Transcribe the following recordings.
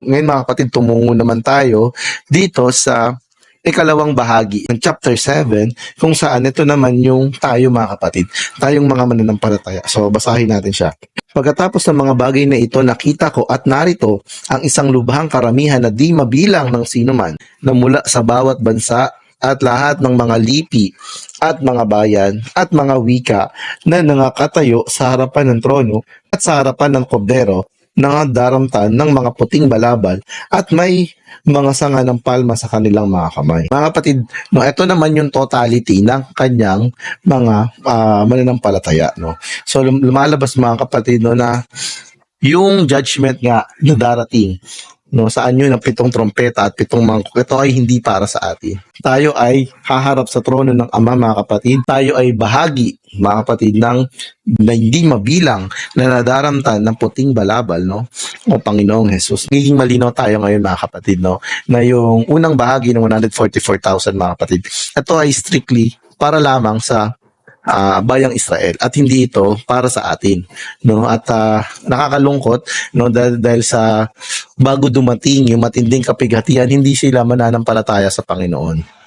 Ngayon mga kapatid, tumungo naman tayo dito sa ikalawang bahagi ng chapter 7 kung saan ito naman yung tayo mga kapatid, tayong mga mananampalataya. So basahin natin siya. Pagkatapos ng mga bagay na ito, nakita ko at narito ang isang lubhang karamihan na di mabilang ng sinuman na mula sa bawat bansa at lahat ng mga lipi at mga bayan at mga wika na nangakatayo sa harapan ng trono at sa harapan ng kordero daramtan ng mga puting balabal at may mga sanga ng palma sa kanilang mga kamay. Mga kapatid, no, ito naman yung totality ng kanyang mga ah, mananampalataya. No? So lum- lumalabas mga kapatid no, na yung judgment nga na darating no saan yun? Ang pitong trompeta at pitong mangkok. Ito ay hindi para sa atin. Tayo ay haharap sa trono ng ama mga kapatid. Tayo ay bahagi mga kapatid ng na hindi mabilang na nadaramtan ng puting balabal no? O Panginoong Jesus naging malinaw tayo ngayon mga kapatid no? Na yung unang bahagi ng 144,000 mga kapatid ito ay strictly para lamang sa ah, bayang Israel at hindi ito para sa atin no? At ah, nakakalungkot no? Dahil, dahil sa bago dumating yung matinding kapighatian hindi sila mananampalataya sa Panginoon.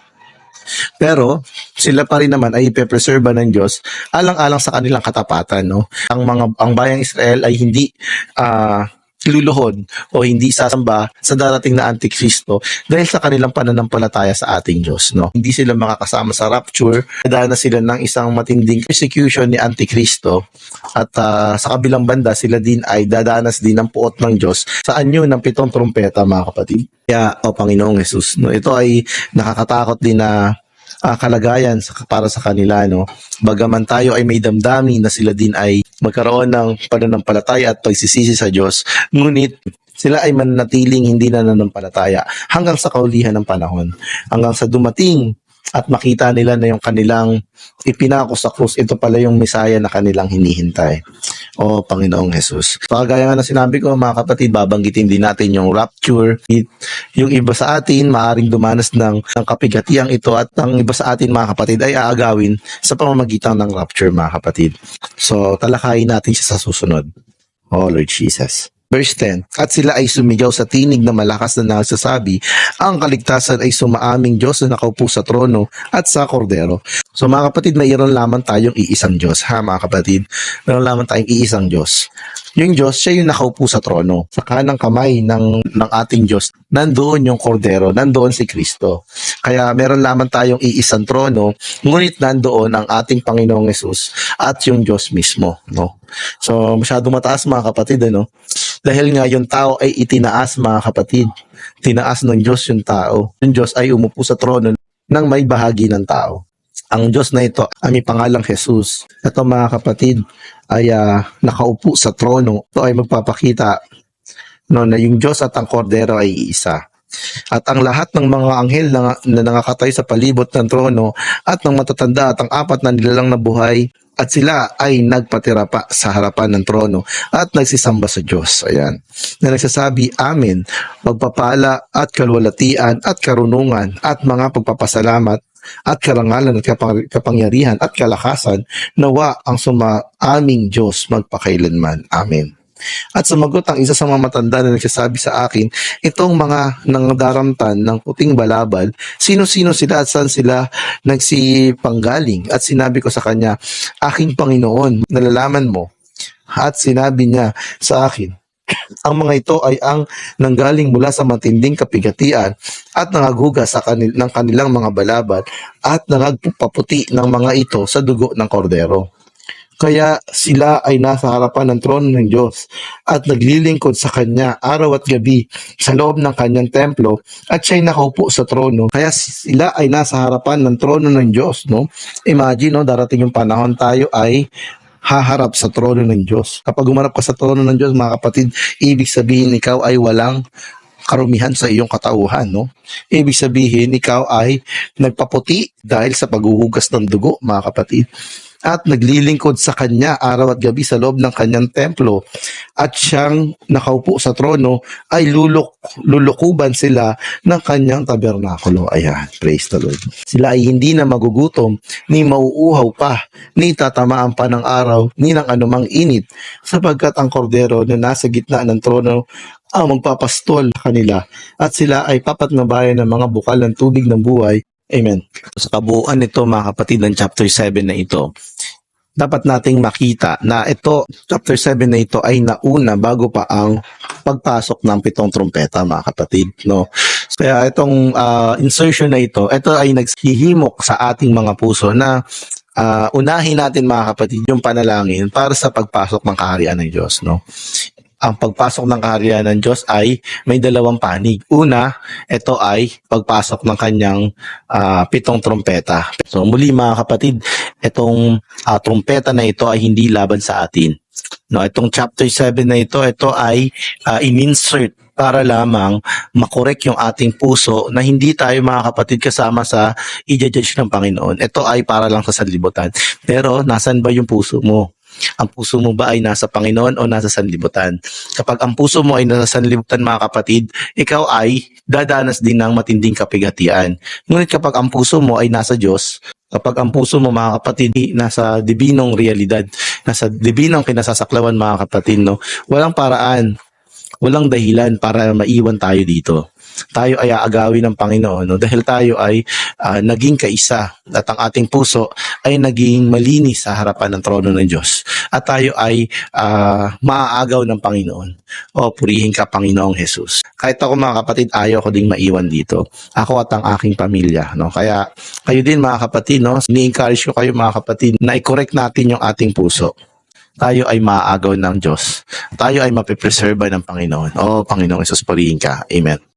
Pero sila pa rin naman ay ipepreserba ng Diyos alang-alang sa kanilang katapatan no? Ang mga ang bayang Israel ay hindi ah luluhod o hindi sasamba sa darating na antikristo dahil sa kanilang pananampalataya sa ating Diyos. No? Hindi sila makakasama sa rapture na sila ng isang matinding persecution ni antikristo at ah, sa kabilang banda sila din ay dadanas din ng puot ng Diyos sa anyo ng pitong trumpeta mga kapatid. Kaya, o Panginoong Jesus, no, ito ay nakakatakot din na ah, kalagayan sa, para sa kanila. No? Bagaman tayo ay may damdamin na sila din ay magkaroon ng pananampalataya at pagsisisi sa Diyos, ngunit sila ay mananatiling hindi na nananampalataya hanggang sa kaulihan ng panahon. Hanggang sa dumating at makita nila na yung kanilang ipinako sa krus, ito pala yung Misaya na kanilang hinihintay. O Panginoong Jesus. So, kagaya nga na sinabi ko mga kapatid, babanggitin din natin yung rapture. Yung iba sa atin, maaring dumanas ng, ng kapigatiang ito at ang iba sa atin mga kapatid ay aagawin sa pamamagitan ng rapture mga kapatid. So, talakayin natin siya sa susunod. Oh Lord Jesus. Verse 10, At sila ay sumigaw sa tinig na malakas na nagsasabi, ang kaligtasan ay sumaaming Diyos na nakaupo sa trono at sa kordero. So mga kapatid, mayroon lamang tayong iisang Diyos, ha mga kapatid? Mayroon lamang tayong iisang Diyos. Yung Diyos, siya yung nakaupo sa trono. Sa kanang kamay ng, ng ating Diyos, nandoon yung kordero, nandoon si Kristo. Kaya meron lamang tayong iisang trono, ngunit nandoon ang ating Panginoong Yesus at yung Diyos mismo. No? So masyadong mataas mga kapatid, ano? Dahil nga yung tao ay itinaas mga kapatid. Tinaas ng Diyos yung tao. Yung Diyos ay umupo sa trono ng may bahagi ng tao. Ang Diyos na ito may pangalang Jesus. Ito mga kapatid ay ah, nakaupo sa trono. Ito ay magpapakita no, na yung Diyos at ang kordero ay iisa. At ang lahat ng mga anghel na, na nakakatay sa palibot ng trono at ng matatanda at ang apat na nilalang na buhay at sila ay nagpatira pa sa harapan ng trono at nagsisamba sa Diyos. Ayan. Na nagsasabi, Amen, pagpapala at kalwalatian at karunungan at mga pagpapasalamat at karangalan at kapang- kapangyarihan at kalakasan nawa ang suma aming Diyos magpakailanman. Amen. At sumagot ang isa sa mga matanda na nagsasabi sa akin, itong mga nangdaramtan ng puting balabal, sino-sino sila at saan sila nagsipanggaling? At sinabi ko sa kanya, aking Panginoon, nalalaman mo. At sinabi niya sa akin, ang mga ito ay ang nanggaling mula sa matinding kapigatian at nangaguga sa kanil- ng kanilang mga balabal at nangagpaputi ng mga ito sa dugo ng kordero. Kaya sila ay nasa harapan ng trono ng Diyos at naglilingkod sa Kanya araw at gabi sa loob ng Kanyang templo at siya'y nakaupo sa trono. Kaya sila ay nasa harapan ng trono ng Diyos. No? Imagine, no, darating yung panahon tayo ay haharap sa trono ng Diyos. Kapag umarap ka sa trono ng Diyos, mga kapatid, ibig sabihin ikaw ay walang karumihan sa iyong katauhan, no? Ibig sabihin, ikaw ay nagpaputi dahil sa paghuhugas ng dugo, mga kapatid. At naglilingkod sa kanya araw at gabi sa loob ng kanyang templo. At siyang nakaupo sa trono ay luluk, lulukuban sila ng kanyang tabernakulo. Ayan, praise the Lord. Sila ay hindi na magugutom, ni mauuhaw pa, ni tatamaan pa ng araw, ni ng anumang init, sapagkat ang kordero na nasa gitna ng trono ang magpapastol kanila at sila ay papatnubayan ng mga bukal ng tubig ng buhay. Amen. Sa kabuuan nito mga kapatid ng chapter 7 na ito, dapat nating makita na ito, chapter 7 na ito ay nauna bago pa ang pagpasok ng pitong trumpeta mga kapatid. No? Kaya itong ah, insertion na ito, ito ay naghihimok sa ating mga puso na ah, unahin natin mga kapatid yung panalangin para sa pagpasok ng kaharian ng Diyos. No? Ang pagpasok ng kaharian ng Diyos ay may dalawang panig. Una, ito ay pagpasok ng kanyang ah, pitong trumpeta. So muli mga kapatid, itong ah, trumpeta na ito ay hindi laban sa atin. No, itong chapter 7 na ito, ito ay ah, in-insert para lamang makorek yung ating puso na hindi tayo mga kapatid kasama sa i-judge ng Panginoon. Ito ay para lang sa sanlibutan. Pero nasan ba yung puso mo? Ang puso mo ba ay nasa Panginoon o nasa sanlibutan? Kapag ang puso mo ay nasa sanlibutan mga kapatid, ikaw ay dadanas din ng matinding kapigatian. Ngunit kapag ang puso mo ay nasa Diyos, kapag ang puso mo mga kapatid nasa dibinong realidad, nasa dibinong kinasasaklawan mga kapatid, no? walang paraan, walang dahilan para maiwan tayo dito. Tayo ay aagawin ng Panginoon no? dahil tayo ay ah, naging kaisa at ang ating puso ay naging malinis sa harapan ng trono ng Diyos. At tayo ay ah, maaagaw ng Panginoon. O purihin ka Panginoong Jesus. Kahit ako mga kapatid, ayaw ko ding maiwan dito. Ako at ang aking pamilya. No? Kaya kayo din mga kapatid, no? ni-encourage ko kayo mga kapatid na i-correct natin yung ating puso tayo ay maaagaw ng Diyos. Tayo ay mapipreserba ng Panginoon. O Panginoong Jesus, purihin ka. Amen.